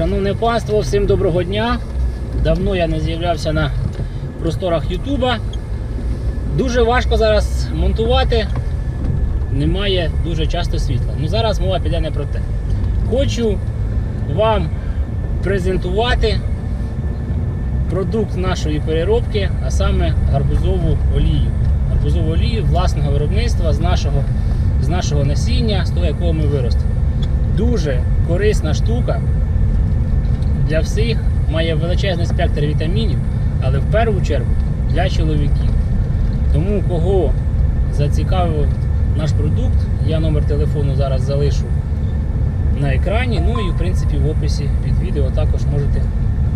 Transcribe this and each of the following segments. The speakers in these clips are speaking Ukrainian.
Шановне панство, всім доброго дня. Давно я не з'являвся на просторах Ютуба. Дуже важко зараз монтувати. Немає дуже часто світла. Ну зараз мова піде не про те. Хочу вам презентувати продукт нашої переробки, а саме гарбузову олію. Гарбузову олію власного виробництва з нашого, з нашого насіння, з того, якого ми виростемо. Дуже корисна штука для всіх, має величезний спектр вітамінів, але в першу чергу для чоловіків. Тому кого зацікавив наш продукт, я номер телефону зараз залишу на екрані. Ну і в принципі в описі під відео також можете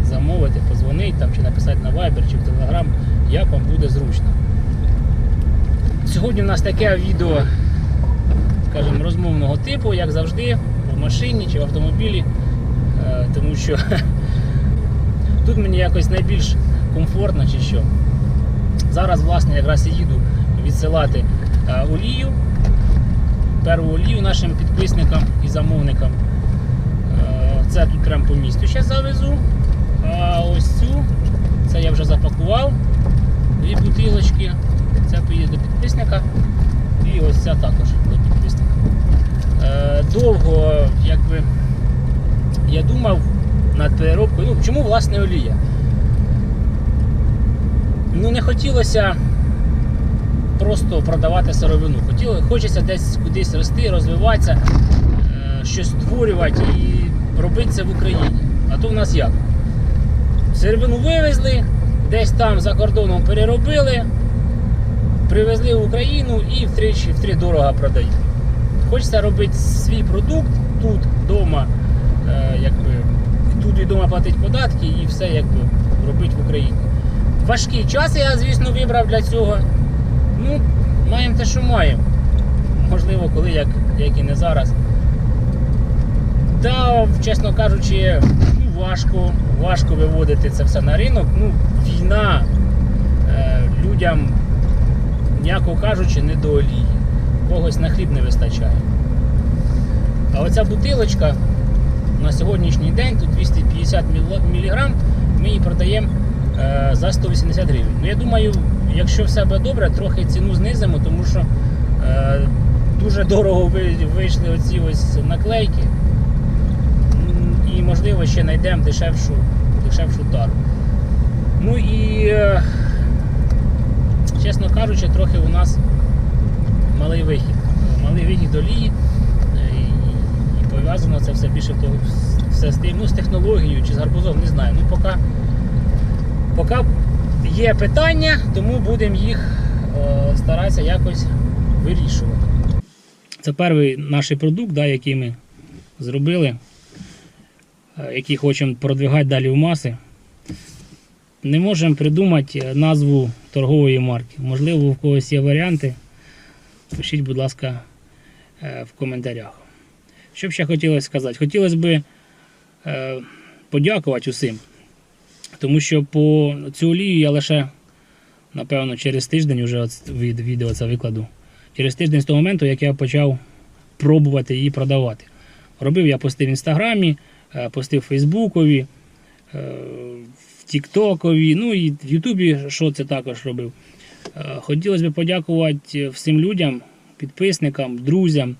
замовити, позвонити там, чи написати на Viber, чи в Telegram, як вам буде зручно. Сьогодні у нас таке відео, скажімо, розмовного типу, як завжди, в машині чи в автомобілі, тому що тут мені якось найбільш комфортно чи що. Зараз, власне, якраз і їду відсилати е, олію, перву олію нашим підписникам і замовникам. Е, Це тут прямо по місту ще завезу. А ось цю, це я вже запакував. Дві бутилочки. Це поїде до підписника. І ось ця також до підписника. Е, Довго, якби, я думав над переробкою. Ну, чому власне олія? Ну, не хотілося просто продавати сировину. Хотіло, хочеться десь кудись рости, розвиватися, е, щось створювати і робити це в Україні. А то в нас як? Сировину вивезли, десь там за кордоном переробили, привезли в Україну і втричі втрі дорого продають. Хочеться робити свій продукт тут, вдома, якби, тут відомо платити податки і все якби, робити в Україні. Важкий час я, звісно, вибрав для цього. Ну, маємо те, що маємо. Можливо, коли як, як і не зараз. Та, чесно кажучи, ну, важко, важко виводити це все на ринок. Ну, війна е, людям, м'яко кажучи, не до олії. Когось на хліб не вистачає. А оця бутилочка на сьогоднішній день, тут 250 мг, ми її продаємо е, за 180 гривень. Ну, я думаю, якщо все буде добре, трохи ціну знизимо, тому що е, дуже дорого вийшли оці ось наклейки. І можливо ще знайдемо дешевшу, дешевшу тару. Ну і, е, чесно кажучи, трохи у нас малий вихід. Малий вихід до лії. І, і пов'язано це все більше того, все з тим, ну, з технологією чи з гарбузом, не знаю. Ну, поки, поки є питання, тому будемо їх е, старатися якось вирішувати. Це перший наш продукт, да, який ми зробили, е, який хочемо продвигати далі в маси. Не можемо придумати е, назву торгової марки. Можливо, у когось є варіанти. Пишіть, будь ласка, е, в коментарях. Що б ще хотілося сказати? Хотілося б е, подякувати усім. Тому що по цю олію я лише, напевно, через тиждень вже від відео це викладу. Через тиждень з того моменту, як я почав пробувати її продавати. Робив я пости в інстаграмі, е, пости в Фейсбукові, е, в Тіктокові, ну і в Ютубі, що це також робив. Е, Хотілося б подякувати всім людям, підписникам, друзям,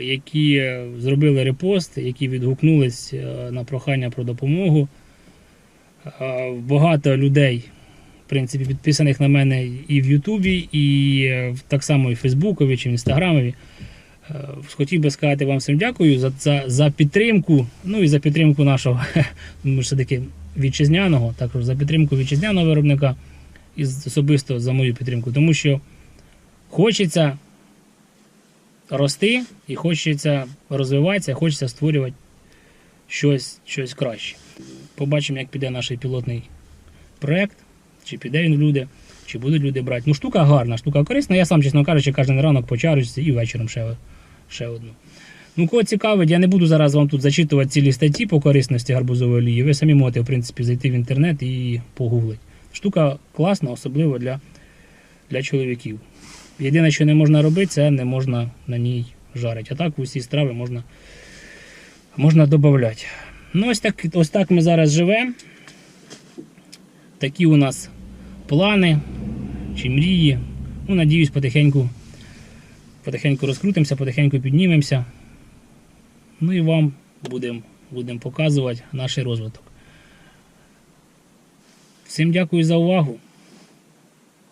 які е, зробили репост, які відгукнулись е, на прохання про допомогу. Е, Багато людей, в принципі, підписаних на мене і в Ютубі, і так само і в Фейсбукові чи в Інстаграмові. Хотів би сказати вам всім дякую за, за, за підтримку, ну і за підтримку нашого, ну, все-таки вітчизняного, також за підтримку вітчизняного виробника і особисто за мою підтримку, тому що хочеться рости і хочеться розвиватися, хочеться створювати щось, щось краще. Побачимо, як піде наш пілотний проект, чи піде він люди, чи будуть люди брати. Ну, штука гарна, штука корисна. Я сам, чесно кажучи, кожен ранок по і вечором ще, ще одну. Ну, кого цікавить, я не буду зараз вам тут зачитувати цілі статті по корисності гарбузової олії. Ви самі можете, в принципі, зайти в інтернет і погуглити. Штука класна, особливо для, для чоловіків. Єдине, що не можна робити, це не можна на ній жарити. А так усі страви можна, можна додати. Ну, ось так, ось так ми зараз живемо. Такі у нас плани чи мрії. Ну, надіюсь, потихеньку, потихеньку розкрутимося, потихеньку піднімемося. Ну і вам будемо будем показувати наш розвиток. Всім дякую за увагу.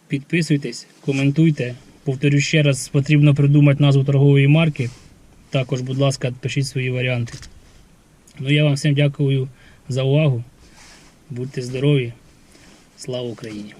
Підписуйтесь, коментуйте. Повторю ще раз, потрібно придумати назву торгової марки. Також, будь ласка, пишіть свої варіанти. Ну, я вам всім дякую за увагу. Будьте здорові. Слава Україні!